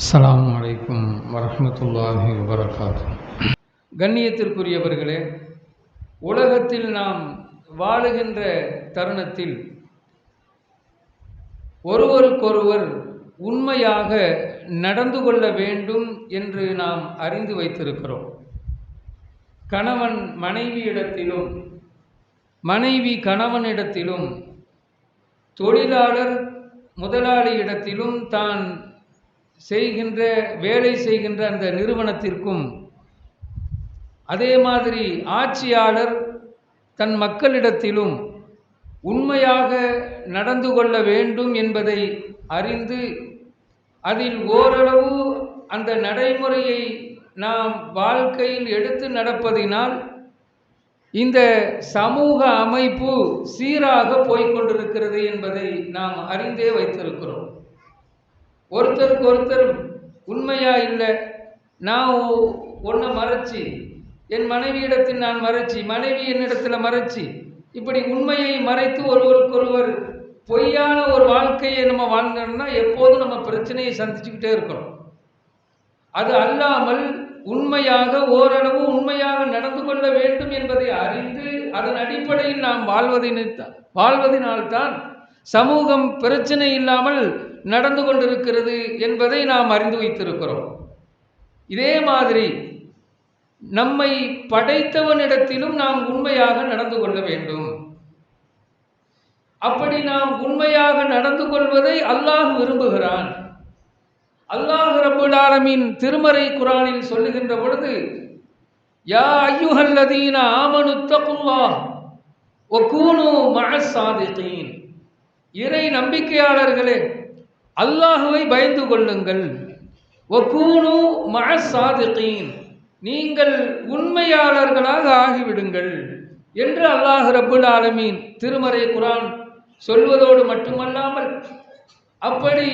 அஸ்லாம் அலைக்கும் வரமத்துல்லாஹி வபரகாத்து கண்ணியத்திற்குரியவர்களே உலகத்தில் நாம் வாழுகின்ற தருணத்தில் ஒருவருக்கொருவர் உண்மையாக நடந்து கொள்ள வேண்டும் என்று நாம் அறிந்து வைத்திருக்கிறோம். கணவன் மனைவியிடத்திலும் மனைவி கணவனிடத்திலும் தொழிலாளர் முதலாளியிடத்திலும் தான் செய்கின்ற வேலை செய்கின்ற அந்த நிறுவனத்திற்கும் அதே மாதிரி ஆட்சியாளர் தன் மக்களிடத்திலும் உண்மையாக நடந்து கொள்ள வேண்டும் என்பதை அறிந்து அதில் ஓரளவு அந்த நடைமுறையை நாம் வாழ்க்கையில் எடுத்து நடப்பதினால் இந்த சமூக அமைப்பு சீராக போய்கொண்டிருக்கிறது என்பதை நாம் அறிந்தே வைத்திருக்கிறோம். ஒருத்தருக்கு ஒருத்தர் உண்மையா இல்லை. நான் ஒன்றை மறைச்சி என் மனைவியிடத்தில் நான் மறைச்சி மனைவி என்னிடத்தில் மறைச்சி இப்படி உண்மையை மறைத்து ஒருவருக்கொருவர் பொய்யான ஒரு வாழ்க்கையை நம்ம வாழ்ந்தோம்னா எப்போதும் நம்ம பிரச்சனையை சந்திச்சுக்கிட்டே இருக்கிறோம் அது அல்லாமல் உண்மையாக ஓரளவு உண்மையாக நடந்து கொள்ள வேண்டும் என்பதை அறிந்து அதன் அடிப்படையில் நாம் வாழ்வதை வாழ்வதனால்தான் சமூகம் பிரச்சனை இல்லாமல் நடந்து கொண்டிருக்கிறது என்பதை நாம் அறிந்து வைத்திருக்கிறோம். இதே மாதிரி நம்மை படைத்தவனிடத்திலும் நாம் உண்மையாக நடந்து கொள்ள வேண்டும். அப்படி நாம் உண்மையாக நடந்து கொள்வதை அல்லாஹ் விரும்புகிறான். அல்லாஹ் ரபுடாலமின் திருமறை குரானில் சொல்லுகின்ற பொழுது யா ஐயுஹல்லதீன ஆமனு தகுல்லாஹ் ஒகூனு மஅசாதிகீன் இறை நம்பிக்கையாளர்களே அல்லாஹுவை பயந்து கொள்ளுங்கள். ஒக்கூனு மஅசாதிகீன் நீங்கள் உண்மையாளர்களாக ஆகிவிடுங்கள் என்று அல்லாஹ் ரபுல் ஆலமீன் திருமறை குரான் சொல்வதோடு மட்டுமல்லாமல் அப்படி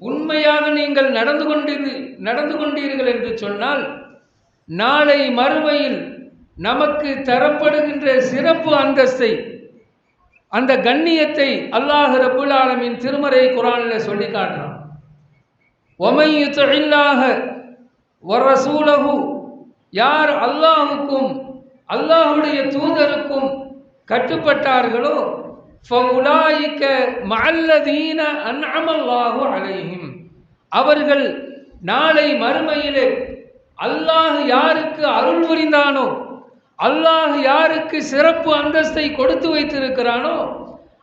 உண்மையாக நீங்கள் நடந்து கொண்டீர்கள் நடந்து கொண்டீர்கள் என்று சொன்னால் நாளை மறுமையில் நமக்கு தரப்படுகின்ற சிறப்பு அந்தஸ்தை அந்த கண்ணியத்தை அல்லாஹ் ரபுல் ஆலமின் திருமறை குரானில் சொல்லி காட்டுறான். ஒமையு தொழிலாக வரசூலகு யார் அல்லாஹுக்கும் அல்லாஹுடைய தூதருக்கும் கட்டுப்பட்டார்களோ ஃபவுலாயிக்க மல்லதீன அன்அமல்லாஹு அலைஹிம். அவர்கள் நாளை மறுமையிலே அல்லாஹ் யாருக்கு அருள் புரிந்தானோ அல்லாஹ் யாருக்கு சிறப்பு அந்தஸ்தை கொடுத்து வைத்திருக்கிறானோ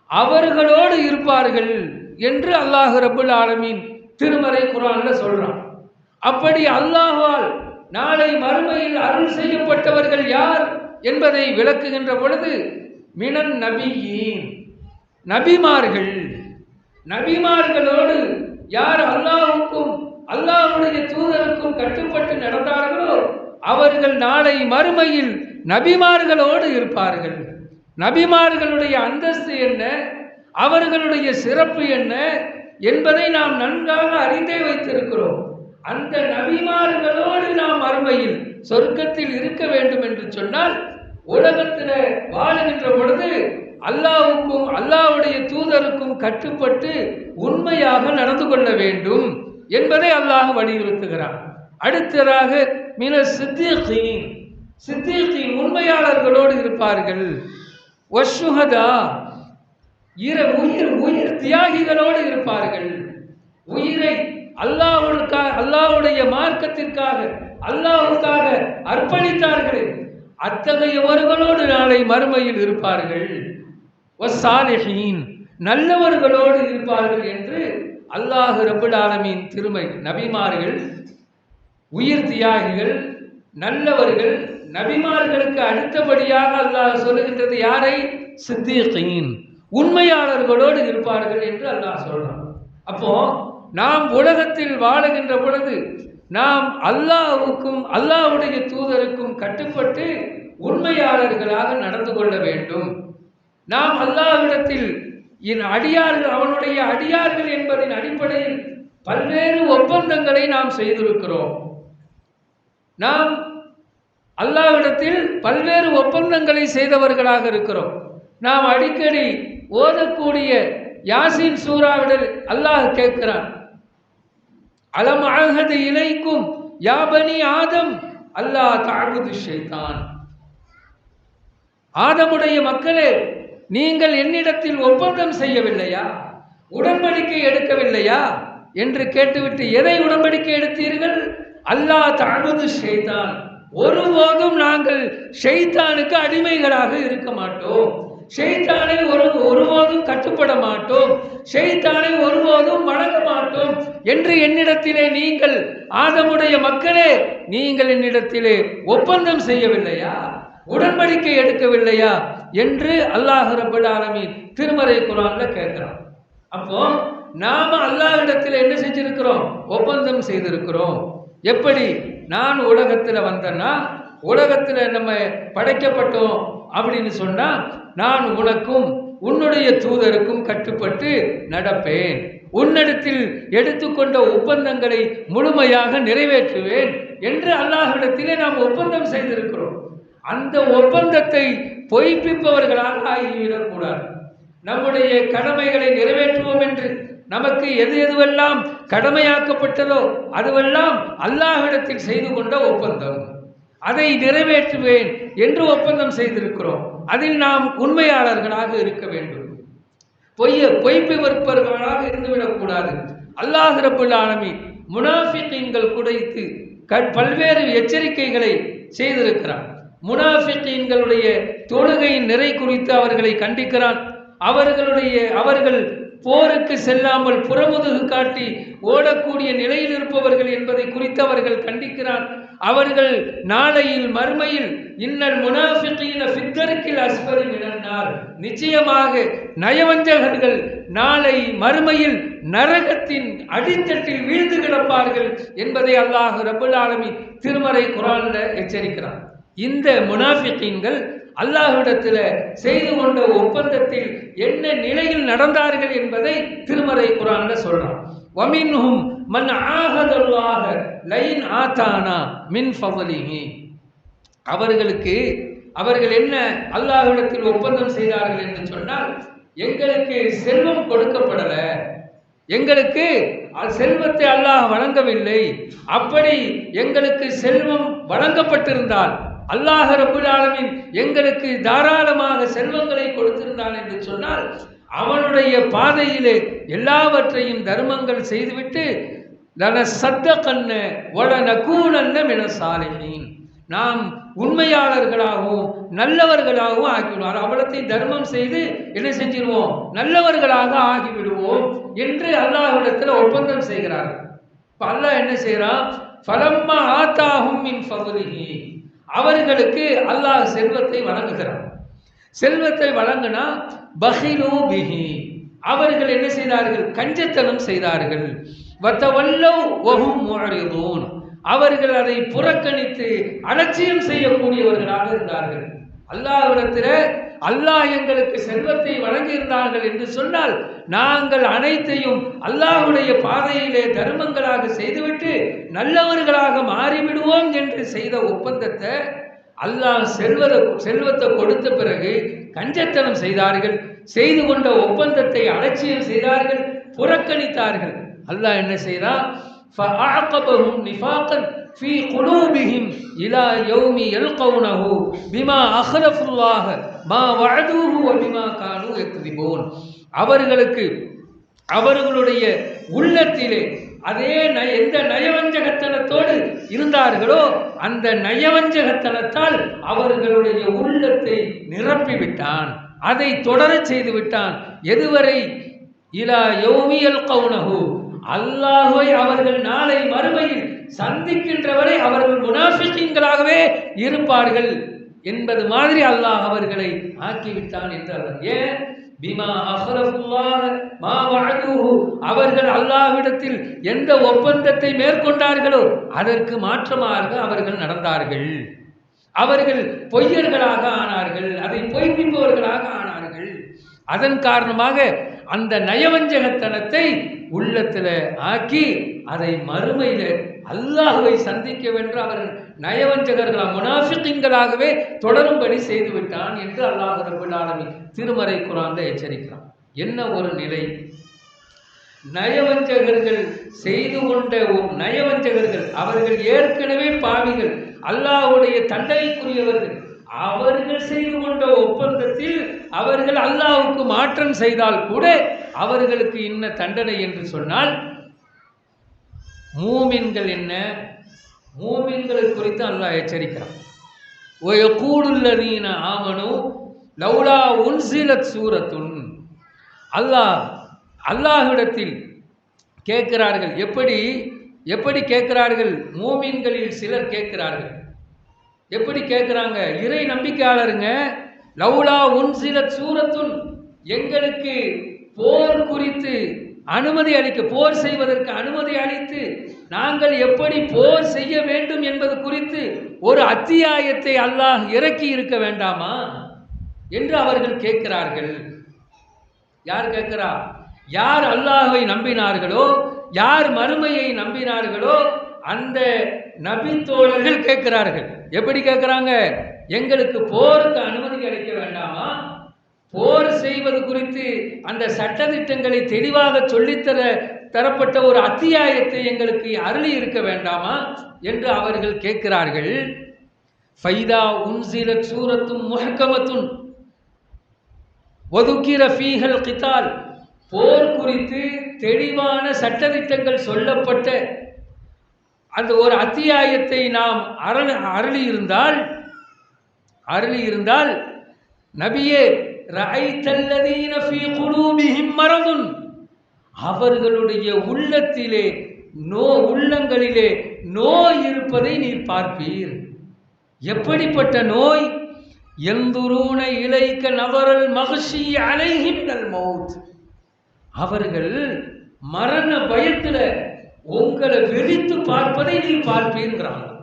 அவர்களோடு இருப்பார்கள் என்று அல்லாஹ் ரபுல் ஆலமீன் திருமறை குரான்ல சொல்றான். அப்படி அல்லாஹால் நாளை மறுமையில் அருள் செய்யப்பட்டவர்கள் யார் என்பதை விளக்குகின்ற பொழுது மினன் நபியின். நபிமார்கள். நபிமார்களோடு யார் அல்லாஹுக்கும் அல்லாஹுடைய தூதருக்கும் கட்டுப்பட்டு நடந்தார்களோ அவர்கள் நாளை மறுமையில் நபிமார்களோடு இருப்பார்கள். நபிமார்களுடைய அந்தஸ்து என்ன? அவர்களுடைய சிறப்பு என்ன? என்பதை நாம் நன்றாக அறிந்தே வைத்திருக்கிறோம். அந்த நபிமார்களோடு நாம் அருமையில் சொர்க்கத்தில் இருக்க வேண்டும் என்று சொன்னால் உலகத்தில் வாழுகின்ற பொழுது அல்லாவுக்கும் அல்லாவுடைய தூதருக்கும் கட்டுப்பட்டு உண்மையாக நடந்து கொள்ள வேண்டும் என்பதை அல்லாஹ் வலியுறுத்துகிறான். அடுத்ததாக மின சித்தியின் சித்தியீன் உண்மையாளர்களோடு இருப்பார்கள். ஒஷுகதா இர உயிர் உயிர் தியாகிகளோடு இருப்பார்கள். உயிரை அல்லாவுக்காக அல்லாவுடைய மார்க்கத்திற்காக அல்லாவுக்காக அர்ப்பணித்தார்கள். அத்தகையவர்களோடு நாளை மறுமையில் இருப்பார்கள். ஒசாலிஹீன் நல்லவர்களோடு இருப்பார்கள் என்று அல்லாஹு ரபுல் ஆலமின் திருமை நபிமார்கள் உயிர் தியாகிகள் நல்லவர்கள் நபிமார்களுக்கு அடுத்தபடியாக அல்லாஹ் சொல்லுகின்றது யாரை? சித்தியீன் உண்மையாளர்களோடு இருப்பார்கள் என்று அல்லாஹ் சொல்றான். அப்போ நாம் உலகத்தில் வாழுகின்ற பொழுது நாம் அல்லாஹுக்கும் அல்லாஹுடைய தூதருக்கும் கட்டுப்பட்டு உண்மையாளர்களாக நடந்து கொள்ள வேண்டும். நாம் அல்லாஹ்விடத்தில் என் அடியார்கள் அவனுடைய அடியார்கள் என்பதின் அடிப்படையில் பல்வேறு ஒப்பந்தங்களை நாம் செய்திருக்கிறோம். நாம் அல்லாவிடத்தில் பல்வேறு ஒப்பந்தங்களை செய்தவர்களாக இருக்கிறோம். நாம் அடிக்கடி ஓதக்கூடிய யாசின் சூறாவிடல் அல்லாஹ் கேட்கிறான். அலம் அழகது இலைக்கும் யாபனி ஆதம் அல்லாஹ் தாழ்வது ஷைத்தான் ஆதமுடைய மக்களே நீங்கள் என்னிடத்தில் ஒப்பந்தம் செய்யவில்லையா? உடன்படிக்கை எடுக்கவில்லையா? என்று கேட்டுவிட்டு எதை உடன்படிக்கை எடுத்தீர்கள்? அல்லாஹ் தாழ்வது ஷேதான். ஒருபோதும் நாங்கள் ஷெய்தானுக்கு அடிமைகளாக இருக்க மாட்டோம். ஷெய்தானை ஒரு ஒருபோதும் கட்டுப்பட மாட்டோம். ஷெய்தானை ஒருபோதும் வணங்க மாட்டோம். என்று என்னிடத்திலே நீங்கள் ஆதமுடைய மக்களே நீங்கள் என்னிடத்திலே ஒப்பந்தம் செய்யவில்லையா? உடன்படிக்கை எடுக்கவில்லையா? என்று அல்லாஹ் ரபுல் ஆலமின் திருமறை குரான்ல கேட்கிறான். அப்போ நாம அல்லாஹ்விடத்தில் என்ன செஞ்சிருக்கிறோம்? ஒப்பந்தம் செய்திருக்கிறோம். எப்படி? நான் உலகத்தில் வந்தேன்னா உலகத்தில் நம்ம படைக்கப்பட்டோம் அப்படின்னு சொன்னால் நான் உனக்கும் உன்னுடைய தூதருக்கும் கட்டுப்பட்டு நடப்பேன். உன்னிடத்தில் எடுத்துக்கொண்ட ஒப்பந்தங்களை முழுமையாக நிறைவேற்றுவேன் என்று அல்லாஹிடத்திலே நாம் ஒப்பந்தம் செய்திருக்கிறோம். அந்த ஒப்பந்தத்தை பொய்ப்பிப்பவர்களாக ஆகிவிடக்கூடாது. நம்முடைய கடமைகளை நிறைவேற்றுவோம் என்று நமக்கு எது எதுவெல்லாம் கடமையாக்கப்பட்டதோ அதுவெல்லாம் அல்லாஹிடத்தில் செய்து கொண்ட ஒப்பந்தம். அதை நிறைவேற்றுவேன் என்று ஒப்பந்தம் செய்திருக்கிறோம். அதில் நாம் உண்மையாளர்களாக இருக்க வேண்டும். பொய்ய பொய்ப்பு விற்பவர்களாக இருந்துவிடக்கூடாது. அல்லாஹ் ரபுல் ஆலமி முனாஃபிக்கீன்கள் குடைத்து பல்வேறு எச்சரிக்கைகளை செய்திருக்கிறான். முனாஃபிக்கீன்களுடைய தொழுகையின் நிறை குறித்து அவர்களை கண்டிக்கிறான். அவர்களுடைய அவர்கள் போருக்கு செல்லாமல் புறமுதுகு காட்டி ஓடக்கூடிய நிலையில் இருப்பவர்கள் என்பதை குறித்து அவர்கள் கண்டிக்கிறான் அவர்கள் நாளையில் மறுமையில் இன்னல் முனாஃபிகீன ஃபித்தருக்கில் அஸ்பரி இழந்தார் நிச்சயமாக நயவஞ்சகர்கள் நாளை மறுமையில் நரகத்தின் அடித்தட்டில் வீழ்ந்து கிடப்பார்கள் என்பதை அல்லாஹ் ரபுல் ஆலமி திருமறை குரானில் எச்சரிக்கிறார் இந்த முனாஃபிகீன்கள் அல்லாஹ்விடத்தில் செய்து கொண்ட ஒப்பந்தத்தில் என்ன நிலையில் நடந்தார்கள் என்பதை திருமறை குரான்ல சொல்றான். வமின்ஹும் மன் ஆகதல்லாக லைன் ஆத்தானா மின் ஃபவலிஹி அவர்களுக்கு அவர்கள் என்ன அல்லாஹ்விடத்தில் ஒப்பந்தம் செய்தார்கள் என்று சொன்னால் எங்களுக்கு செல்வம் கொடுக்கப்படலை. எங்களுக்கு செல்வத்தை அல்லாஹ் வழங்கவில்லை. அப்படி எங்களுக்கு செல்வம் வழங்கப்பட்டிருந்தால் அல்லாஹ் ரபுலாலமின் எங்களுக்கு தாராளமாக செல்வங்களை கொடுத்திருந்தான் என்று சொன்னால் அவனுடைய பாதையிலே எல்லாவற்றையும் தர்மங்கள் செய்துவிட்டு நன சத்த கண்ணு வட கூணன்ன மின சாலையின் நாம் உண்மையாளர்களாகவும் நல்லவர்களாகவும் ஆகிவிடுவோம். அவலத்தை தர்மம் செய்து என்ன செஞ்சிருவோம்? நல்லவர்களாக ஆகிவிடுவோம் என்று அல்லாஹிடத்தில் ஒப்பந்தம் செய்கிறார்கள். இப்போ அல்லாஹ் என்ன செய்கிறான்? ஃபலம்மா ஆத்தாகும் மின் ஃபதுலிஹி. அவர்களுக்கு அல்லாஹ் செல்வத்தை வழங்குகிறான். செல்வத்தை வழங்கினா பஹிலோ பிஹி. அவர்கள் என்ன செய்தார்கள்? கஞ்சத்தனம் செய்தார்கள். வத்தவல்லவ் வஹும் முஅரிதூன். அவர்கள் அதை புறக்கணித்து அலட்சியம் செய்யக்கூடியவர்களாக இருந்தார்கள். அல்லாஹ் இடத்துல அல்லாஹ் எங்களுக்கு செல்வத்தை வழங்கியிருந்தார்கள் என்று சொன்னால் நாங்கள் அனைத்தையும் அல்லாஹுடைய பாதையிலே தர்மங்களாக செய்துவிட்டு நல்லவர்களாக மாறிவிடுவோம் என்று செய்த ஒப்பந்தத்தை அல்லாஹ் செல்வத செல்வத்தை கொடுத்த பிறகு கஞ்சத்தனம் செய்தார்கள். செய்து கொண்ட ஒப்பந்தத்தை அலட்சியம் செய்தார்கள் புறக்கணித்தார்கள். அல்லாஹ் என்ன செய்தான்? ஃபி குலூபிஹிம் இலா யௌமி எல்கவுனஹு பிமா அஹ்ரஃபுல்லாக மா வழதூஹு அபிமா கானு எத்திபோன் அவர்களுக்கு அவர்களுடைய உள்ளத்திலே அதே எந்த நயவஞ்சகத்தனத்தோடு இருந்தார்களோ அந்த நயவஞ்சகத்தனத்தால் அவர்களுடைய உள்ளத்தை நிரப்பிவிட்டான். அதை தொடரச் செய்து விட்டான் எதுவரை? இலா யோமியல் கவுனகு அல்லாஹுவை அவர்கள் நாளை மறுமையில் சந்திக்கின்றவரை அவர்கள் முனாஃபிக்கீன்களாகவே இருப்பார்கள் என்பது மாதிரி அல்லாஹ் அவர்களை ஆக்கிவிட்டான் என்றார் ஏன்? பிமா அஹரஃபுல்லாஹ மா வஅதுஹு. அவர்கள் அல்லாஹ்விடத்தில் எந்த ஒப்பந்தத்தை மேற்கொண்டார்களோ அதற்கு மாற்றமாக அவர்கள் நடந்தார்கள். அவர்கள் பொய்யர்களாக ஆனார்கள் அதை பொய்ப்பிப்பவர்களாக ஆனார்கள். அதன் காரணமாக அந்த நயவஞ்சகத்தனத்தை உள்ளத்தில் ஆக்கி அதை மறுமையில் அல்லாஹுவை சந்திக்க வென்று அவர்கள் நயவஞ்சகர்களாக முனாஃபிக்கிங்களாகவே தொடரும்படி செய்துவிட்டான் என்று அல்லாஹ் ரபுல்லாலமி திருமறை குரான் எச்சரிக்கிறான். என்ன ஒரு நிலை? நயவஞ்சகர்கள் செய்து கொண்ட நயவஞ்சகர்கள் அவர்கள் ஏற்கனவே பாவிகள் அல்லாஹ்வுடைய தண்டனைக்குரியவர்கள் அவர்கள் செய்து கொண்ட ஒப்பந்தத்தில் அவர்கள் அல்லாஹுக்கு மாற்றம் செய்தால் கூட அவர்களுக்கு என்ன தண்டனை என்று சொன்னால் மூமின்கள் என்ன? மூமின்களை குறித்து அல்லாஹ் எச்சரிக்கிறான். ஒயக்கூடுல்லதீன ஆமனு லௌலா உன்சிலத் சூரத்துன். அல்லாஹ் அல்லாஹ்விடத்தில் கேட்கிறார்கள். எப்படி? எப்படி கேட்கிறார்கள்? மூமின்களில் சிலர் கேட்கிறார்கள். எப்படி கேட்குறாங்க? இறை நம்பிக்கையாளருங்க லவுலா உன்சிலத் சூரத்துன். எங்களுக்கு போர் குறித்து அனுமதி அளிக்க போர் செய்வதற்கு அனுமதி அளித்து நாங்கள் எப்படி போர் செய்ய வேண்டும் என்பது குறித்து ஒரு அத்தியாயத்தை அல்லாஹ் இறக்கி இருக்க வேண்டாமா என்று அவர்கள் கேட்கிறார்கள். யார் கேட்கிறா? யார் அல்லாஹை நம்பினார்களோ யார் மறுமையை நம்பினார்களோ அந்த நபித்தோழர்கள் கேட்கிறார்கள். எப்படி கேட்கிறாங்க? எங்களுக்கு போருக்கு அனுமதி அளிக்க வேண்டாமா? போர் செய்வது குறித்து அந்த சட்டதிட்டங்களை தெளிவாக சொல்லித்தர தரப்பட்ட ஒரு அத்தியாயத்தை எங்களுக்கு அருளி இருக்க வேண்டாமா என்று அவர்கள் கேட்கிறார்கள். ஃபைதா உன்சில சூரத்தும் முஹக்கமத்துன். ஒதுக்கிற ஃபீஹல் கித்தால் போர் குறித்து தெளிவான சட்டதிட்டங்கள் சொல்லப்பட்ட அந்த ஒரு அத்தியாயத்தை நாம் அருள் அருளி இருந்தால் அருளி இருந்தால் நபியே அவர்களுடைய உள்ளத்திலே நோ உள்ளங்களிலே நோய் இருப்பதை நீர் பார்ப்பீர். எப்படிப்பட்ட நோய்? எந்துருன இலைக்க நவரல் மகிழ்ச்சி அலைகின்றல் மௌத். அவர்கள் மரண பயத்தில் உங்களை வெறித்து பார்ப்பதை நீ பார்ப்பீங்கிறாங்க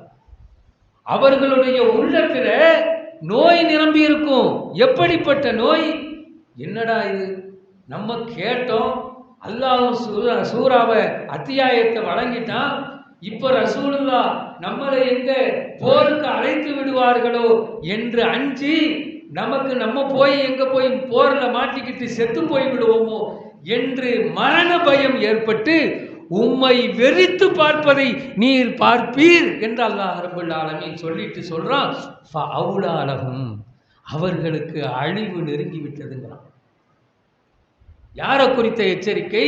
அவர்களுடைய உள்ளத்தில் நோய் நிரம்பி இருக்கும் எப்படிப்பட்ட நோய்? என்னடா இது? நம்ம கேட்டோம். அல்லாஹ் சூரா சூறாவை அத்தியாயத்தை வழங்கிட்டான். இப்போ ரசூலுல்லா நம்மளை எங்க போருக்கு அழைத்து விடுவார்களோ என்று அஞ்சி நமக்கு நம்ம போய் எங்க போய் போரில் மாட்டிக்கிட்டு செத்து போய் விடுவோமோ என்று மரண பயம் ஏற்பட்டு உம்மை வெறித்து பார்ப்பதை நீர் பார்ப்பீர் என்று அல்லாஹ் ரபுல் ஆலமீன் சொல்லிட்டு சொல்றான். அவுலாலகும் அவர்களுக்கு அழிவு நெருங்கிவிட்டதுங்கிறான். யாரை குறித்த எச்சரிக்கை?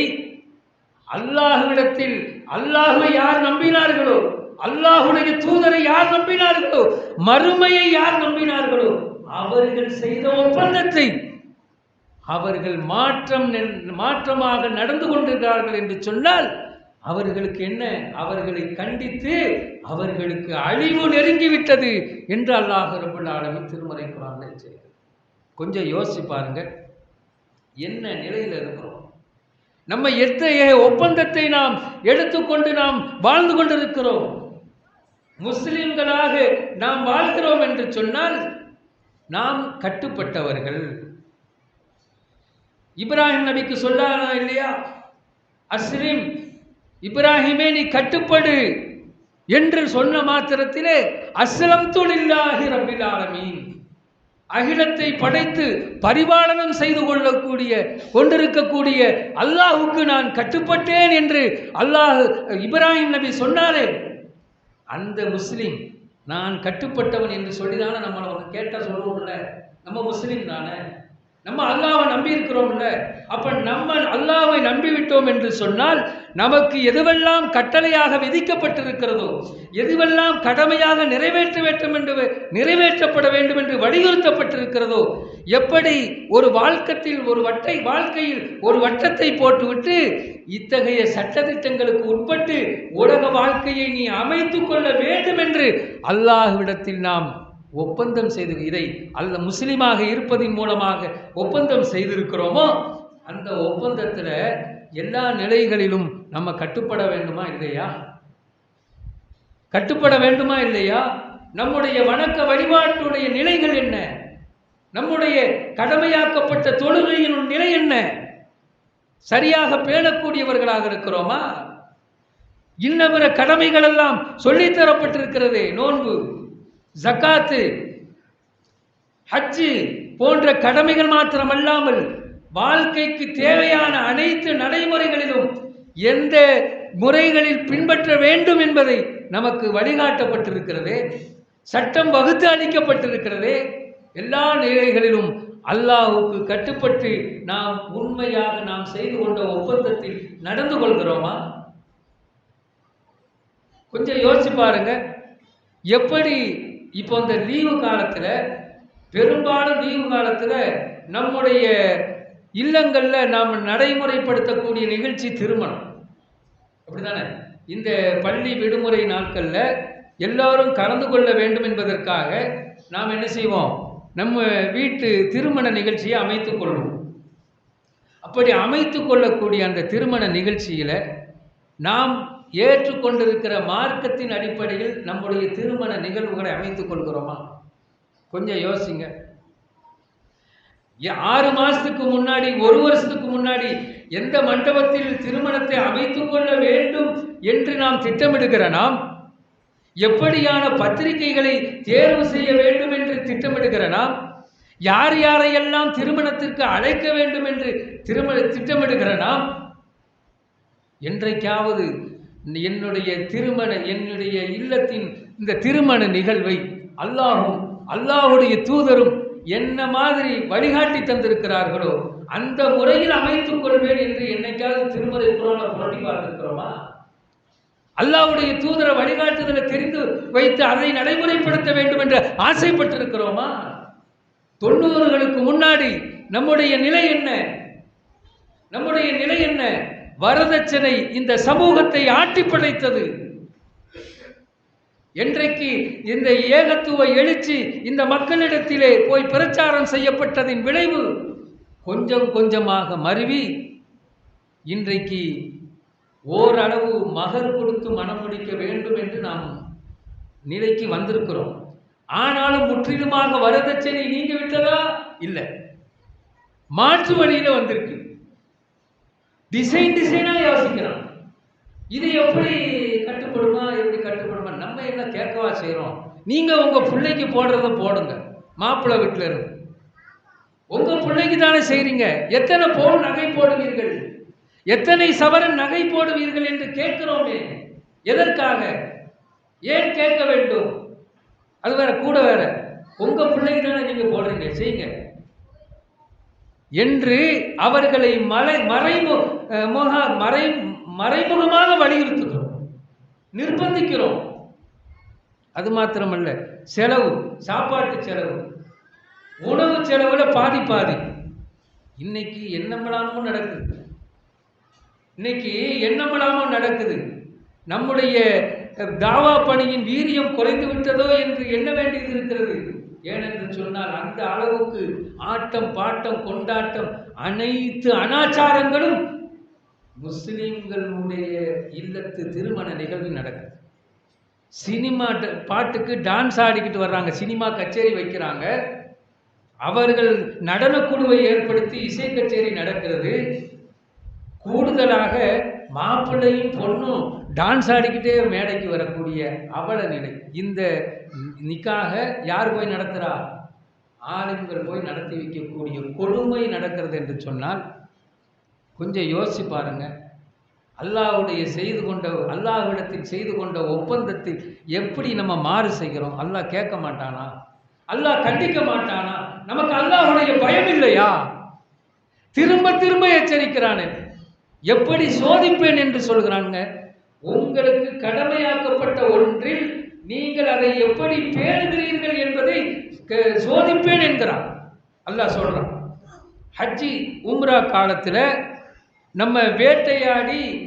அல்லாஹுவிடத்தில் அல்லாஹுவை யார் நம்பினார்களோ அல்லாஹுடைய தூதரை யார் நம்பினார்களோ மறுமையை யார் நம்பினார்களோ அவர்கள் செய்த ஒப்பந்தத்தை அவர்கள் மாற்றம் மாற்றமாக நடந்து கொண்டிருக்கிறார்கள் என்று சொன்னால் அவர்களுக்கு என்ன? அவர்களை கண்டித்து அவர்களுக்கு அழிவு நெருங்கிவிட்டது என்று அல்லாஹ் ரபுல் ஆலமீன் திருமறை குரான் கொஞ்சம் யோசிச்சு பாருங்க. என்ன நிலையில் இருக்கிறோம்? நம்ம எத்தகைய ஒப்பந்தத்தை நாம் எடுத்துக்கொண்டு நாம் வாழ்ந்து கொண்டிருக்கிறோம்? முஸ்லிம்களாக நாம் வாழ்கிறோம் என்று சொன்னால் நாம் கட்டுப்பட்டவர்கள். இப்ராஹிம் நபிக்கு சொல்லானா இல்லையா? அஸ்லிம் இப்ராஹிமே நீ கட்டுப்படு என்று சொன்ன மாத்திரத்திலே அஸ்லம் தொழிலாகி ரபில் ஆலமீன். அகிலத்தை படைத்து பரிபாலனம் செய்து கொள்ளக்கூடிய கொண்டிருக்கக்கூடிய அல்லாஹுக்கு நான் கட்டுப்பட்டேன் என்று அல்லாஹ் இப்ராஹிம் நபி சொன்னாரே அந்த முஸ்லிம் நான் கட்டுப்பட்டவன் என்று சொல்லிதானே நம்மளை ஒன்று கேட்டால் சொல்லுவோம்ல நம்ம முஸ்லீம் தானே? நம்ம அல்லாவை நம்பி இருக்கிறோம்ல. அப்ப நம்ம அல்லாவை நம்பிவிட்டோம் என்று சொன்னால் நமக்கு எதுவெல்லாம் கட்டளையாக விதிக்கப்பட்டிருக்கிறதோ எதுவெல்லாம் கடமையாக நிறைவேற்ற வேண்டும் என்று நிறைவேற்றப்பட வேண்டும் என்று வலியுறுத்தப்பட்டிருக்கிறதோ எப்படி ஒரு வாழ்க்கத்தில் ஒரு வட்டை வாழ்க்கையில் ஒரு வட்டத்தை போட்டுவிட்டு இத்தகைய சட்டதிட்டங்களுக்கு உட்பட்டு உலக வாழ்க்கையை நீ அமைத்து கொள்ள வேண்டும் என்று அல்லாஹ்விடத்தில் நாம் ஒப்பந்தம் செய்து இதை அல்ல முஸ்லீமாக இருப்பதின் மூலமாக ஒப்பந்தம் செய்திருக்கிறோமோ அந்த ஒப்பந்தத்தில் எல்லா நிலைகளிலும் நம்ம கட்டுப்பட வேண்டுமா இல்லையா? கட்டுப்பட வேண்டுமா இல்லையா? நம்முடைய வணக்க வழிபாட்டுடைய நிலைகள் என்ன? நம்முடைய கடமையாக்கப்பட்ட தொழுகையின் நிலை என்ன? சரியாக பேணக்கூடியவர்களாக இருக்கிறோமா? இன்ன பிற கடமைகள் எல்லாம் சொல்லித் தரப்பட்டிருக்கிறதே நோன்பு. ஜக்காத்து ஹஜ்ஜு போன்ற கடமைகள் மாத்திரமல்லாமல் வாழ்க்கைக்கு தேவையான அனைத்து நடைமுறைகளிலும் எந்த முறைகளில் பின்பற்ற வேண்டும் என்பதை நமக்கு வழிகாட்டப்பட்டிருக்கிறது சட்டம் வகுத்து அளிக்கப்பட்டிருக்கிறது எல்லா நிலைகளிலும் அல்லாஹுக்கு கட்டுப்பட்டு நாம் உண்மையாக நாம் செய்து கொண்ட ஒப்பந்தத்தில் நடந்து கொள்கிறோமா? கொஞ்சம் யோசிச்சு பாருங்க. எப்படி இப்போ இந்த லீவு காலத்தில் பெரும்பாலும் லீவு காலத்தில் நம்முடைய இல்லங்களில் நாம் நடைமுறைப்படுத்தக்கூடிய நிகழ்ச்சி திருமணம். அப்படிதானே? இந்த பள்ளி விடுமுறை நாட்களில் எல்லாரும் கலந்து கொள்ள வேண்டும் என்பதற்காக நாம் என்ன செய்வோம்? நம்ம வீட்டு திருமண நிகழ்ச்சியை அமைத்து கொள்வோம். அப்படி அமைத்து கொள்ளக்கூடிய அந்த திருமண நிகழ்ச்சியில் நாம் ஏற்றுக்கொண்டிருக்கிற மார்க்கத்தின் அடிப்படையில் நம்முடைய திருமண நிகழ்வுகளை அமைத்துக் கொள்கிறோமா? கொஞ்சம் யோசிங்க. ஆறு மாசத்துக்கு முன்னாடி ஒரு வருஷத்துக்கு முன்னாடி எந்த மண்டபத்தில் திருமணத்தை அமைத்துக் கொள்ள வேண்டும் என்று நாம் திட்டமிடுகிற நாம் எப்படியான பத்திரிகைகளை தேர்வு செய்ய வேண்டும் என்று திட்டமிடுகிற நாம் யார் யாரையெல்லாம் திருமணத்திற்கு அழைக்க வேண்டும் என்று திருமண திட்டமிடுகிற நாம் என்றைக்காவது என்னுடைய திருமண என்னுடைய இல்லத்தின் இந்த திருமண நிகழ்வை அல்லாஹும் அல்லாஹுடைய தூதரும் என்ன மாதிரி வழிகாட்டி தந்திருக்கிறார்களோ அந்த முறையில் அமைத்துக் கொள்வேன் என்று என்னைக்காவது திருமறை குரான புரட்டி பார்த்திருக்கிறோமா? அல்லாஹ்வுடைய தூதர வழிகாட்டுதலை தெரிந்து வைத்து அதை நடைமுறைப்படுத்த வேண்டும் என்று ஆசைப்பட்டிருக்கிறோமா? தொண்ணூறுகளுக்கு முன்னாடி நம்முடைய நிலை என்ன? நம்முடைய நிலை என்ன? வரதட்சணை இந்த சமூகத்தை ஆட்டி படைத்தது. என்றைக்கு இந்த ஏகத்துவ எழுச்சி இந்த மக்களிடத்திலே போய் பிரச்சாரம் செய்யப்பட்டதின் விளைவு கொஞ்சம் கொஞ்சமாக மருவி இன்றைக்கு ஓரளவு மகர் கொடுத்து மனம் முடிக்க வேண்டும் என்று நாம் நிலைக்கு வந்திருக்கிறோம். ஆனாலும் முற்றிலுமாக வரதட்சணை நீங்கி விட்டதா? இல்லை. மாற்று வழியில வந்திருக்கு. டிசைன் டிசைனாக யோசிக்கிறான் இது எப்படி கட்டுப்படுமா எப்படி கட்டுப்படுமா? நம்ம என்ன கேட்கவா செய்கிறோம் நீங்கள் உங்கள் பிள்ளைக்கு போடுறத போடுங்க. மாப்பிள்ளை வீட்டில் இருந்து. உங்கள் பிள்ளைக்கு தானே செய்கிறீங்க எத்தனை பவுன் நகை போடுவீர்கள்? எத்தனை சவரன் நகை போடுவீர்கள் என்று கேட்கிறோமே. எதற்காக? ஏன் கேட்க வேண்டும்? அது வேற கூட வேற. உங்கள் பிள்ளைக்கு தானே நீங்கள் போடுறீங்க. செய்யுங்க. என்று அவர்களை மலை மறைமுக மறை மறைமுகமாக வலியுறுத்துகிறோம். நிர்பந்திக்கிறோம். அது மாத்திரமல்ல செலவு சாப்பாட்டு செலவு உணவு செலவுல பாதி பாதி. இன்னைக்கு என்னமெல்லாமும் நடக்குது. இன்னைக்கு என்னமெல்லாமும் நடக்குது. நம்முடைய தாவா பணியின் வீரியம் குறைந்து விட்டதோ என்று எண்ண வேண்டியது இருக்கிறது. ஏனென்று சொன்னால் அந்த அளவுக்கு ஆட்டம் பாட்டம் கொண்டாட்டம் அனைத்து அனாச்சாரங்களும் முஸ்லீம்களுடைய இல்லத்து திருமண நிகழ்வு நடக்குது. சினிமா ட- பாட்டுக்கு டான்ஸ் ஆடிக்கிட்டு வர்றாங்க சினிமா கச்சேரி வைக்கிறாங்க. அவர்கள் நடனக்குழுவை ஏற்படுத்தி இசை கச்சேரி நடக்கிறது. கூடுதலாக மாப்பிள்ளையும் பொண்ணும் டான்ஸ் ஆடிக்கிட்டே மேடைக்கு வரக்கூடிய அவல நிலை. இந்த நிக்காக யார் போய் நடத்துகிறா ஆளுங்கள் போய் நடத்தி வைக்கக்கூடிய கொடுமை நடக்கிறது என்று சொன்னால் கொஞ்சம் யோசிச்சு பாருங்க. அல்லாஹ்வுடைய செய்து கொண்ட அல்லாஹ்விடத்தில் செய்து கொண்ட ஒப்பந்தத்தில் எப்படி நம்ம மாறு செய்கிறோம்? அல்லாஹ் கேட்க மாட்டானா? அல்லாஹ் கண்டிக்க மாட்டானா? நமக்கு அல்லாஹுடைய பயம் இல்லையா? திரும்ப திரும்ப எச்சரிக்கிறானே. எப்படி சோதிப்பேன் என்று சொல்கிறாங்க உங்களுக்கு கடமையாக்கப்பட்ட ஒன்றில் நீங்கள் அதை எப்படி பேணுகிறீர்கள் என்பதை க- சோதிப்பேன் என்கிறான். அல்லாஹ் சொல்றான். ஹஜ்ஜி உம்ரா காலத்தில் நம்ம வேட்டையாடி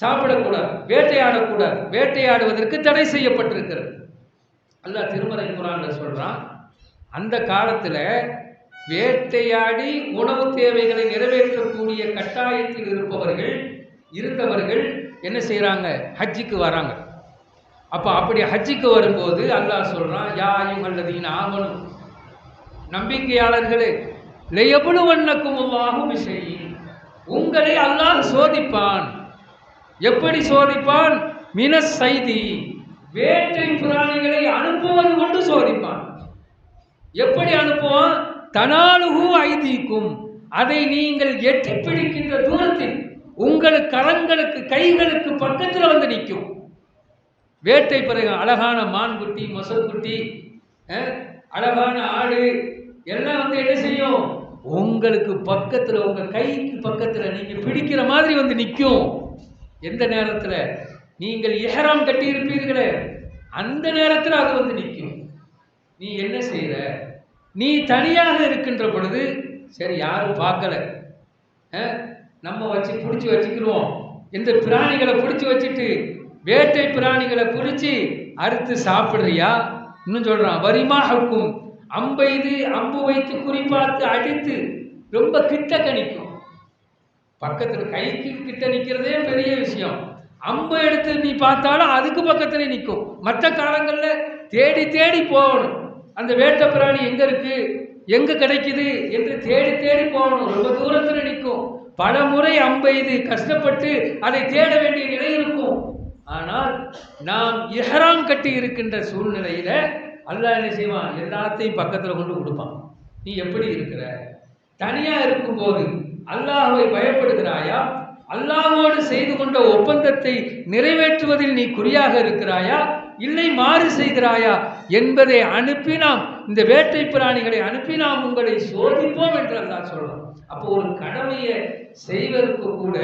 சாப்பிடக்கூடாது வேட்டையாடக்கூடாது. வேட்டையாடுவதற்கு தடை செய்யப்பட்டிருக்கிறது. அல்லாஹ் திருமறை குரான்ல சொல்கிறான் அந்த காலத்தில் வேட்டையாடி உணவு தேவைகளை நிறைவேற்றக்கூடிய கட்டாயத்தில் இருப்பவர்கள் இருந்தவர்கள் என்ன செய்கிறாங்க ஹஜ்ஜிக்கு வராங்க. அப்போ அப்படி ஹஜ்ஜிக்கு வரும்போது அல்லாஹ் சொல்கிறான் யா அல்லதீன ஆகணும் நம்பிக்கையாளர்களே லெயபுலுவன்னக்கும் அல்லாஹும் விஷயம் உங்களை அல்லாஹ் சோதிப்பான். எப்படி சோதிப்பான்? மின சைதி வேட்டை பிராணிகளை அனுப்புவது கொண்டு சோதிப்பான். எப்படி அனுப்புவான்? தனாலுகு ஐதீக்கும் அதை நீங்கள் எட்டி பிடிக்கின்ற தூரத்தில் உங்களுக்கு கரங்களுக்கு கைகளுக்கு பக்கத்தில் வந்து நிற்கும் வேட்டை பிறகு அழகான மான்குட்டி மொசக்குட்டி அஹ், அழகான ஆடு எல்லாம் வந்து என்ன செய்யும்? உங்களுக்கு பக்கத்தில் உங்கள் கைக்கு பக்கத்தில் நீங்கள் பிடிக்கிற மாதிரி வந்து நிற்கும் எந்த நேரத்தில்? நீங்கள் இஹராம் கட்டி இருப்பீர்களே அந்த நேரத்தில் அது வந்து நிற்கும் நீ என்ன செய்கிற நீ தனியாக இருக்கின்ற பொழுது சரி யாரும் பார்க்கல. நம்ம வச்சு பிடிச்சி வச்சுக்கிடுவோம் இந்த பிராணிகளை பிடிச்சி வச்சுட்டு வேட்டை பிராணிகளை பிடிச்சி அறுத்து சாப்பிட்றியா? இன்னும் சொல்கிறான் வரிமா ஹக்கும் அம்பெய்து அம்பு வைத்து குறிப்பாத்து அடித்து ரொம்ப கிட்ட கணிக்கும். பக்கத்தில் கைக்கு கிட்ட நிற்கிறதே பெரிய விஷயம். அம்பு எடுத்து நீ பார்த்தாலும் அதுக்கு பக்கத்தில் நிற்கும் மற்ற காலங்களில் தேடி தேடி போகணும். அந்த வேட்டை பிராணி எங்கே இருக்குது எங்கே கிடைக்குது? என்று தேடி தேடி போகணும். ரொம்ப தூரத்தில் நிற்கும் பல முறை அம்பெய்து கஷ்டப்பட்டு அதை தேட வேண்டிய நிலை இருக்கும். ஆனால் நாம் இஹ்ராம் கட்டி இருக்கின்ற சூழ்நிலையில அல்லாஹ் என்ன செய்வான்? எல்லாத்தையும் பக்கத்தில் கொண்டு கொடுப்பான். நீ எப்படி இருக்கிற? தனியா இருக்கும்போது அல்லாஹுவை பயப்படுகிறாயா? அல்லாஹோடு செய்து கொண்ட ஒப்பந்தத்தை நிறைவேற்றுவதில் நீ குறியாக இருக்கிறாயா? இல்லை மாறு செய்கிறாயா? என்பதை அனுப்பி நாம் இந்த வேட்டை பிராணிகளை அனுப்பி நாம் உங்களை சோதிப்போம் என்று அல்லாஹ் சொல்லலாம் அப்போ ஒரு கடமையை செய்வதற்கு கூட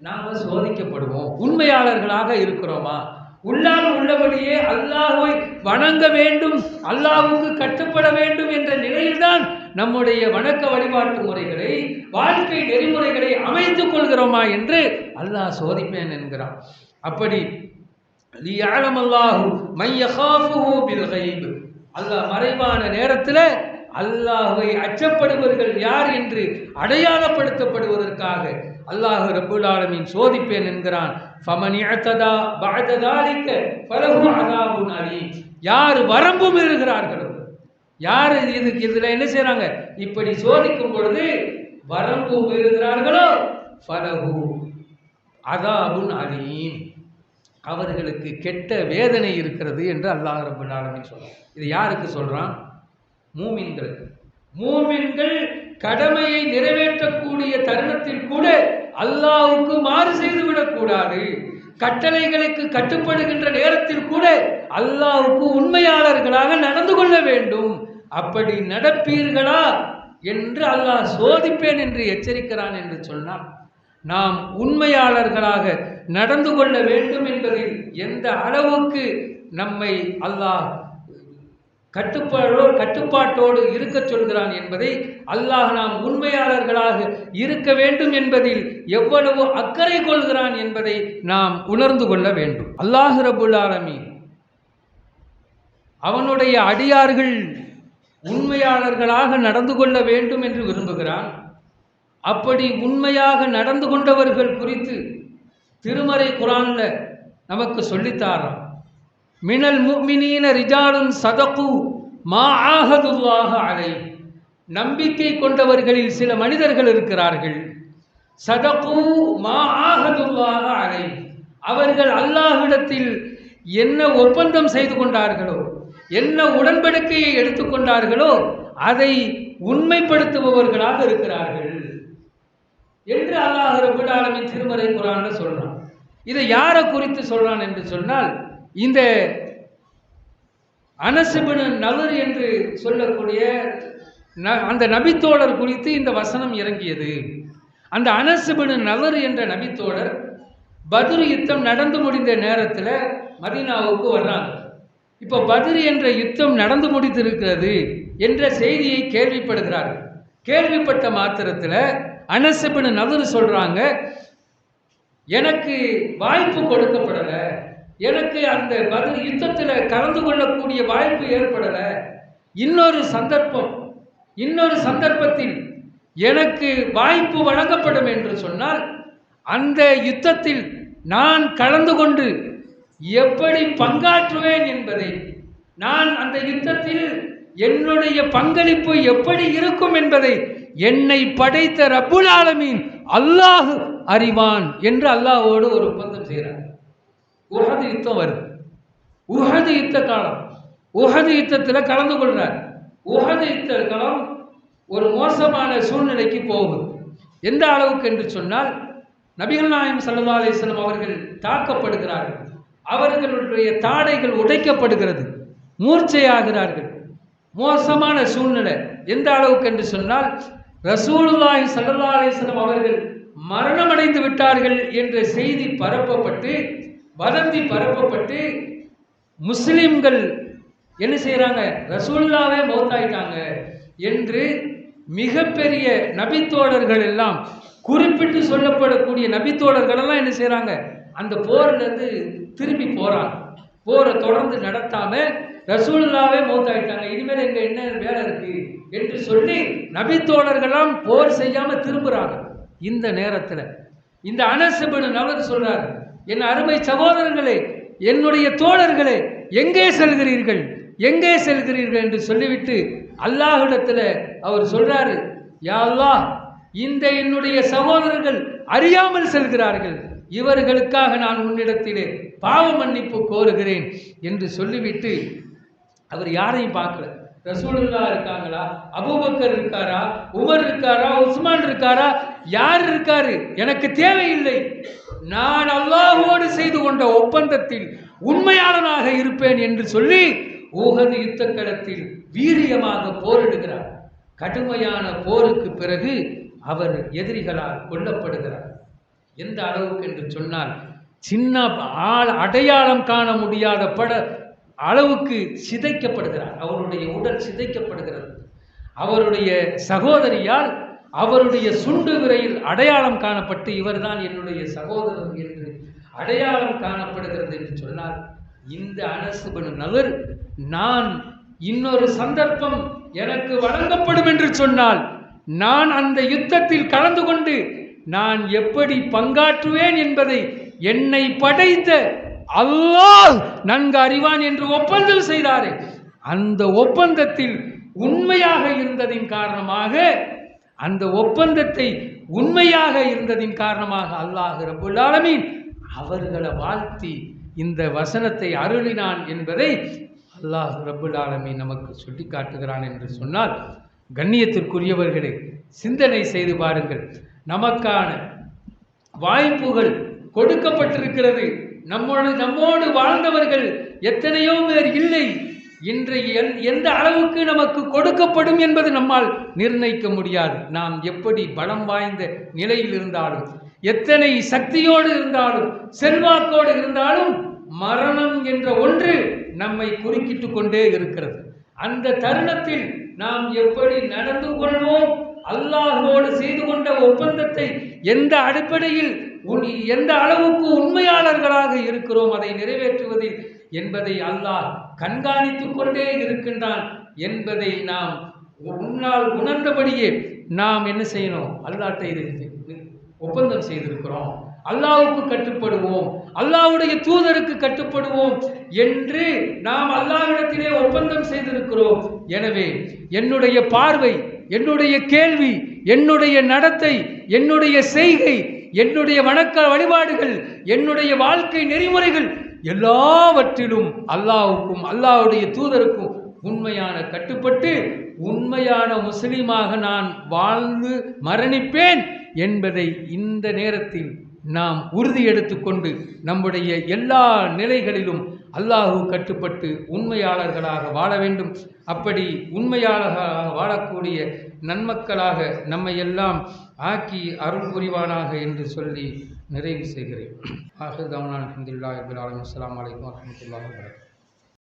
நாம் சோதிக்கப்படுவோம். உண்மையாளர்களாக இருக்கிறோமா? உள்ளால் உள்ளபடியே அல்லாஹுவை வணங்க வேண்டும் அல்லாஹுக்கு கட்டுப்பட வேண்டும் என்ற நிலையில்தான் நம்முடைய வணக்க வழிபாட்டு முறைகளை வாழ்க்கை நெறிமுறைகளை அமைத்துக் கொள்கிறோமா என்று அல்லாஹ் சோதிப்பேன் என்கிறான். அப்படி அல்லாஹு மை பில் அல்லாஹ் மறைவான நேரத்தில் அல்லாஹை அச்சப்படுவர்கள் யார் என்று அடையாளப்படுத்தப்படுவதற்காக அல்லாஹ் ரபுல் ஆலமின் சோதிப்பேன் என்கிறான். யார் வரம்பு மீறுகிறார்களோ யார் இதுக்கு இதில் என்ன செய்கிறாங்க இப்படி சோதிக்கும் பொழுது வரம்பு மீறுகிறார்களோ ஃபலகு அதாபுன் அலீம். அவர்களுக்கு கெட்ட வேதனை இருக்கிறது என்று அல்லாஹ் ரபுல் ஆலமின் சொல்கிறான் இது யாருக்கு சொல்கிறான் மூமின்கள். மூமின்கள் கடமையை நிறைவேற்றக்கூடிய தருணத்தில் கூட அல்லாவுக்கு மாறு செய்துவிடக்கூடாது. கட்டளைகளுக்கு கட்டுப்படுகின்ற நேரத்தில் கூட அல்லாவுக்கு உண்மையாளர்களாக நடந்து கொள்ள வேண்டும். அப்படி நடப்பீர்களா என்று அல்லாஹ் சோதிப்பேன் என்று எச்சரிக்கிறான் என்று சொன்னான் நாம் உண்மையாளர்களாக நடந்து கொள்ள வேண்டும் என்பதில் எந்த அளவுக்கு நம்மை அல்லாஹ் கட்டுப்பாடோ கட்டுப்பாட்டோடு இருக்கச் சொல்கிறான் என்பதை அல்லாஹ் நாம் உண்மையாளர்களாக இருக்க வேண்டும் என்பதில் எவ்வளவு அக்கறை கொள்கிறான் என்பதை நாம் உணர்ந்து கொள்ள வேண்டும். அல்லாஹ் ரபுல் ஆலமீன் அவனுடைய அடியார்கள் உண்மையாளர்களாக நடந்து கொள்ள வேண்டும் என்று விரும்புகிறான். அப்படி உண்மையாக நடந்து கொண்டவர்கள் குறித்து திருமறை குரான்ல நமக்கு சொல்லித்தாரான் மினல் முக்மினீன ரிஜாலும் சதகு மா ஆஹதுல்லாக அலை நம்பிக்கை கொண்டவர்களில் சில மனிதர்கள் இருக்கிறார்கள். சதகு மா ஆஹதுல்லாக அலை அவர்கள் அல்லாஹ்விடத்தில் என்ன ஒப்பந்தம் செய்து கொண்டார்களோ என்ன உடன்படிக்கையை எடுத்துக்கொண்டார்களோ அதை உண்மைப்படுத்துபவர்களாக இருக்கிறார்கள். என்று அல்லாஹ் ரபுல் ஆலமின் திருமறை குரான்ல சொல்றான். இதை யாரை குறித்து சொல்றான் என்று சொன்னால் இந்த அனசுபின் நலர் என்று சொல்லக்கூடிய ந- அந்த நபித்தோழர் குறித்து இந்த வசனம் இறங்கியது. அந்த அனசுபின் நலர் என்ற நபித்தோழர் பதிரு யுத்தம் நடந்து முடிந்த நேரத்தில் மதீனாவுக்கு வர்றாங்க. இப்போ பத்ர் என்ற யுத்தம் நடந்து முடித்திருக்கிறது என்ற செய்தியை கேள்விப்படுகிறார்கள் கேள்விப்பட்ட மாத்திரத்தில் அனசுபனு நலர் சொல்கிறாங்க எனக்கு வாய்ப்பு கொடுக்கப்படலை எனக்கு அந்த பதில் யுத்தத்தில் கலந்து கொள்ளக்கூடிய வாய்ப்பு ஏற்படலை. இன்னொரு சந்தர்ப்பம் இன்னொரு சந்தர்ப்பத்தில் எனக்கு வாய்ப்பு வழங்கப்படும் என்று சொன்னால் அந்த யுத்தத்தில் நான் கலந்து கொண்டு எப்படி பங்காற்றுவேன் என்பதை நான் அந்த யுத்தத்தில் என்னுடைய பங்களிப்பு எப்படி இருக்கும் என்பதை என்னை படைத்த ரபுல் ஆலமீன் அல்லாஹ் அறிவான் என்று அல்லாஹோடு ஒரு ஒப்பந்தம் செய்கிறார். உஹது யுத்தம் வருது. உஹது யுத்த காலம். உஹது யுத்தத்தில் கலந்து கொள்றார். உஹது யுத்த காலம் ஒரு மோசமான சூழ்நிலைக்கு போகுது. எந்த அளவுக்கு என்று சொன்னால் நபிகள் நாயம் சல்லா அலிஸ்லம் அவர்கள் தாக்கப்படுகிறார்கள். அவர்களுடைய தாடைகள் உடைக்கப்படுகிறது. மூர்ச்சையாகிறார்கள். மோசமான சூழ்நிலை. எந்த அளவுக்கு என்று சொன்னால் ரசூலுல்லாஹி சல்லா அலிஸ்லம் அவர்கள் மரணமடைந்து விட்டார்கள் என்ற செய்தி பரப்பப்பட்டு வதந்தி பரப்பப்பட்டு முஸ்லிம்கள் என்ன செய்கிறாங்க ரசூல்லாவே மௌத்தாயிட்டாங்க என்று மிகப்பெரிய நபித்தோழர்கள் எல்லாம் குறிப்பிட்டு சொல்லப்படக்கூடிய நபித்தோழர்கள் எல்லாம் என்ன செய்கிறாங்க அந்த போர்லேருந்து திரும்பி போகிறாங்க போரை தொடர்ந்து நடத்தாம ரசூல்லாவே மௌத்தாயிட்டாங்க. இனிமேல் எங்க என்ன வேலை இருக்கு என்று சொல்லி நபித்தோழர்கள்லாம் போர் செய்யாம திரும்புறாங்க. இந்த நேரத்தில். இந்த அனசபனு நபர் சொல்கிறார் என் அருமை சகோதரர்களே என்னுடைய தோழர்களே எங்கே செல்கிறீர்கள்? எங்கே செல்கிறீர்கள் என்று சொல்லிவிட்டு அல்லாஹிடத்தில் அவர் சொல்றாரு யா இந்த என்னுடைய சகோதரர்கள் அறியாமல் செல்கிறார்கள். இவர்களுக்காக நான் உன்னிடத்திலே பாவ மன்னிப்பு கோருகிறேன் என்று சொல்லிவிட்டு அவர் யாரையும் பார்க்கல. ரசூலுல்லா இருக்காங்களா? அபூபக்கர் இருக்காரா? உமர் இருக்காரா? உஸ்மான் இருக்காரா? யார் இருக்காரு? எனக்கு தேவையில்லை. நான் அல்லாஹோடு செய்து கொண்ட ஒப்பந்தத்தில் உண்மையாளனாக இருப்பேன் என்று சொல்லி ஊகது யுத்த களத்தில் வீரியமாக போரிடுகிறார். கடுமையான போருக்கு பிறகு அவர் எதிரிகளால் கொல்லப்படுகிறார். எந்த அளவுக்கு என்று சொன்னால் சின்ன ஆள் அடையாளம் காண முடியாத பட அளவுக்கு சிதைக்கப்படுகிறார். அவருடைய உடல் சிதைக்கப்படுகிறது. அவருடைய சகோதரியால் அவருடைய சுண்டு விரையில் அடையாளம் காணப்பட்டு இவர்தான் என்னுடைய சகோதரர் என்று அடையாளம் காணப்படுகிறது என்று சொன்னால் இந்த அனசுபனு நபர் நான் இன்னொரு சந்தர்ப்பம் எனக்கு வழங்கப்படும் என்று சொன்னால் நான் அந்த யுத்தத்தில் கலந்து கொண்டு நான் எப்படி பங்காற்றுவேன் என்பதை என்னை படைத்த அல்லாஹ் நன்கு அறிவான் என்று ஒப்பந்தம் செய்தாரே. அந்த ஒப்பந்தத்தில் உண்மையாக இருந்ததின் காரணமாக அந்த ஒப்பந்தத்தை உண்மையாக இருந்ததின் காரணமாக அல்லாஹ் ரபுல்லாலமீன் அவர்களை வாழ்த்தி இந்த வசனத்தை அருளினான் என்பதை அல்லாஹ் ரபுல் ஆலமீன் நமக்கு சுட்டி காட்டுகிறான் என்று சொன்னால் கண்ணியத்திற்குரியவர்களே சிந்தனை செய்து பாருங்கள். நமக்கான வாய்ப்புகள் கொடுக்கப்பட்டிருக்கிறது. நம்மோடு நம்மோடு வாழ்ந்தவர்கள் எத்தனையோ பேர் இல்லை. இன்றைய எந்- எந்த அளவுக்கு நமக்கு கொடுக்கப்படும் என்பது நம்மால் நிர்ணயிக்க முடியாது. நாம் எப்படி பலம் வாய்ந்த நிலையில் இருந்தாலும் எத்தனை சக்தியோடு இருந்தாலும் செல்வாக்கோடு இருந்தாலும் மரணம் என்ற ஒன்று நம்மை குறுக்கிட்டு கொண்டே இருக்கிறது. அந்த தருணத்தில் நாம் எப்படி நடந்து கொள்வோம்? அல்லாஹோடு செய்து கொண்ட ஒப்பந்தத்தை எந்த அடிப்படையில் உன் எந்த அளவுக்கு உண்மையாளர்களாக இருக்கிறோம் அதை நிறைவேற்றுவதில் என்பதை அல்லாஹ் கண்காணித்துக் கொண்டே இருக்கின்றான் என்பதை நாம் உன்னால் உணர்ந்தபடியே நாம் என்ன செய்யணும்? அல்லாட்டை ஒப்பந்தம் செய்திருக்கிறோம். அல்லாவுக்கு கட்டுப்படுவோம். அல்லாவுடைய தூதருக்கு கட்டுப்படுவோம் என்று நாம் அல்லாவிடத்திலே ஒப்பந்தம் செய்திருக்கிறோம். எனவே என்னுடைய பார்வை என்னுடைய கேள்வி என்னுடைய நடத்தை என்னுடைய செய்கை என்னுடைய வணக்க வழிபாடுகள் என்னுடைய வாழ்க்கை நெறிமுறைகள் எல்லாவற்றிலும் அல்லாவுக்கும் அல்லாவுடைய தூதருக்கும் உண்மையான கட்டுப்பட்டு உண்மையான முஸ்லீமாக நான் வாழ்ந்து மரணிப்பேன் என்பதை இந்த நேரத்தில் நாம் உறுதி எடுத்துக்கொண்டு நம்முடைய எல்லா நிலைகளிலும் அல்லாஹு கட்டுப்பட்டு உண்மையாளர்களாக வாழ வேண்டும். அப்படி உண்மையாளர்களாக வாழக்கூடிய நன்மக்களாக நம்மை எல்லாம் ஆக்கி அருள் புரிவானாக என்று சொல்லி நிறைவு செய்கிறேன். ஆஹிர் தவனான் அஹமதுல்லாஹி அஸ்லாம் வலைக்கம் வரஹ்மத்துல்லாஹி வரகம்